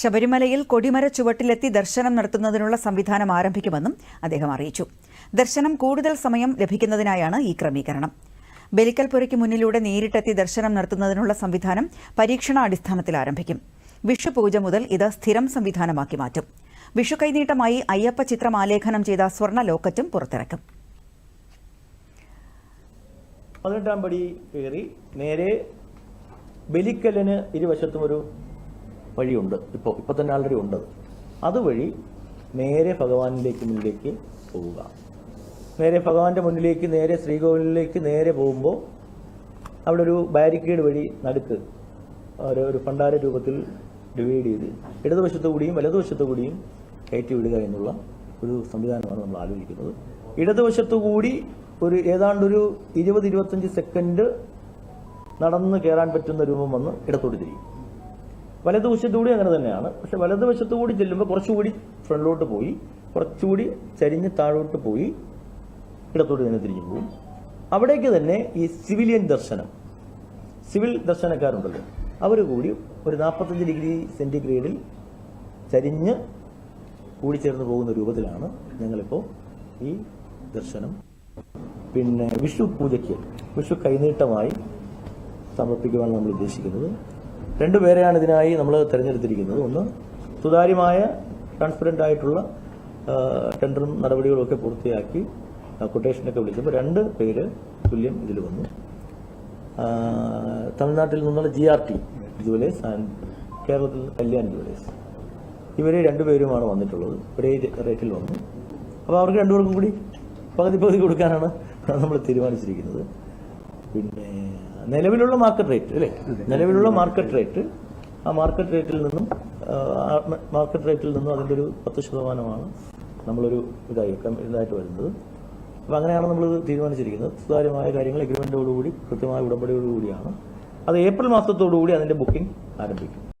ശബരിമലയിൽ കൊടിമര ചുവട്ടിലെത്തി ദർശനം നടത്തുന്നതിനുള്ള സംവിധാനം ആരംഭിക്കുമെന്നും അദ്ദേഹം അറിയിച്ചു. ദർശനം കൂടുതൽ സമയം ലഭിക്കുന്നതിനായാണ് ഈ ക്രമീകരണം. ബലിക്കൽപുരയ്ക്ക് മുന്നിലൂടെ നേരിട്ടെത്തി ദർശനം നടത്തുന്നതിനുള്ള സംവിധാനം പരീക്ഷണാടിസ്ഥാനത്തിൽ ആരംഭിക്കും. വിഷുപൂജ മുതൽ ഇത് സ്ഥിരം സംവിധാനമാക്കി മാറ്റും. വിഷു കൈനീട്ടമായി അയ്യപ്പ ചിത്രം ആലേഖനം ചെയ്ത സ്വർണ ലോക്കറ്റും പുറത്തിറക്കും. പതിനെട്ടാം പടി കയറി നേരെ ബലിക്കല്ലിന് ഇരുവശത്തും ഒരു വഴിയുണ്ട്. ഇപ്പോൾ ഇപ്പോൾ തന്നെ ആൾറെഡി ഉണ്ട്. അതുവഴി നേരെ ഭഗവാനിലേക്ക് മുന്നിലേക്ക് പോവുക. നേരെ ഭഗവാന്റെ മുന്നിലേക്ക് നേരെ ശ്രീകോവിലിലേക്ക് നേരെ പോകുമ്പോൾ അവിടെ ഒരു ബാരിക്കേഡ് വഴി നടുക്ക് ഒരു ഒരു ഭണ്ഡാര രൂപത്തിൽ ഡിവൈഡ് ചെയ്ത് ഇടതുവശത്തു കൂടിയും വലതുവശത്തു കൂടിയും കയറ്റി വിടുക എന്നുള്ള ഒരു സംവിധാനമാണ് നമ്മൾ ആലോചിക്കുന്നത്. ഇടതുവശത്തു കൂടി ഒരു ഏതാണ്ടൊരു ഇരുപത് ഇരുപത്തഞ്ച് സെക്കൻഡ് നടന്ന് കയറാൻ പറ്റുന്ന രൂപം വന്ന് ഇടത്തോട്ട് തിരിയും. വലതുവശത്തു കൂടി അങ്ങനെ തന്നെയാണ്. പക്ഷെ വലതുവശത്തുകൂടി ചെല്ലുമ്പോൾ കുറച്ചുകൂടി ഫ്രണ്ടിലോട്ട് പോയി കുറച്ചുകൂടി ചരിഞ്ഞ് താഴോട്ട് പോയി ഇടത്തോട്ട് തന്നെ തിരിഞ്ഞു പോകും. അവിടേക്ക് തന്നെ ഈ സിവിലിയൻ ദർശനം. സിവിൽ ദർശനക്കാരുണ്ടല്ലോ. അവർ കൂടി ഒരു നാൽപ്പത്തഞ്ച് ഡിഗ്രി സെന്റിഗ്രേഡിൽ ചരിഞ്ഞ് കൂടിച്ചേർന്ന് പോകുന്ന രൂപത്തിലാണ് ഞങ്ങളിപ്പോൾ ഈ ദർശനം. പിന്നെ വിഷു പൂജയ്ക്ക് വിഷു കൈനീട്ടമായി സമർപ്പിക്കുവാൻ നമ്മൾ ഉദ്ദേശിക്കുന്നത് രണ്ടുപേരെയാണ് ഇതിനായി നമ്മൾ തിരഞ്ഞെടുത്തിരിക്കുന്നത്. ഒന്ന് സുതാര്യമായ ട്രാൻസ്പെറന്റ് ആയിട്ടുള്ള ടെൻഡറും നടപടികളും ഒക്കെ പൂർത്തിയാക്കി കൊട്ടേഷനൊക്കെ വിളിച്ചപ്പോൾ രണ്ട് പേര് തുല്യം ഇതിൽ വന്നു. തമിഴ്നാട്ടിൽ നിന്നുള്ള G R T jewellers and കേരളത്തിൽ കല്യാൺ ജുവലേഴ്സ്. ഇവർ രണ്ടുപേരുമാണ് വന്നിട്ടുള്ളത്. ഒരേ റേറ്റിൽ വന്നു. അപ്പോൾ അവർക്ക് രണ്ടുപേർക്കും കൂടി പകുതി പകുതി കൊടുക്കാനാണ് നമ്മൾ തീരുമാനിച്ചിരിക്കുന്നത്. പിന്നെ നിലവിലുള്ള മാർക്കറ്റ് റേറ്റ് അല്ലേ? നിലവിലുള്ള മാർക്കറ്റ് റേറ്റ് ആ മാർക്കറ്റ് റേറ്റിൽ നിന്നും മാർക്കറ്റ് റേറ്റിൽ നിന്നും അതിന്റെ ഒരു പത്ത് ശതമാനമാണ് നമ്മളൊരു ഇതായി ഇതായിട്ട് വരുന്നത്. അപ്പോൾ അങ്ങനെയാണ് നമ്മൾ തീരുമാനിച്ചിരിക്കുന്നത്. സുതാര്യമായ കാര്യങ്ങൾ എഗ്രിമെന്റോടുകൂടി കൃത്യമായ ഉടമ്പടിയോടുകൂടിയാണ്. അത് ഏപ്രിൽ മാസത്തോടുകൂടി അതിന്റെ ബുക്കിംഗ് ആരംഭിക്കും.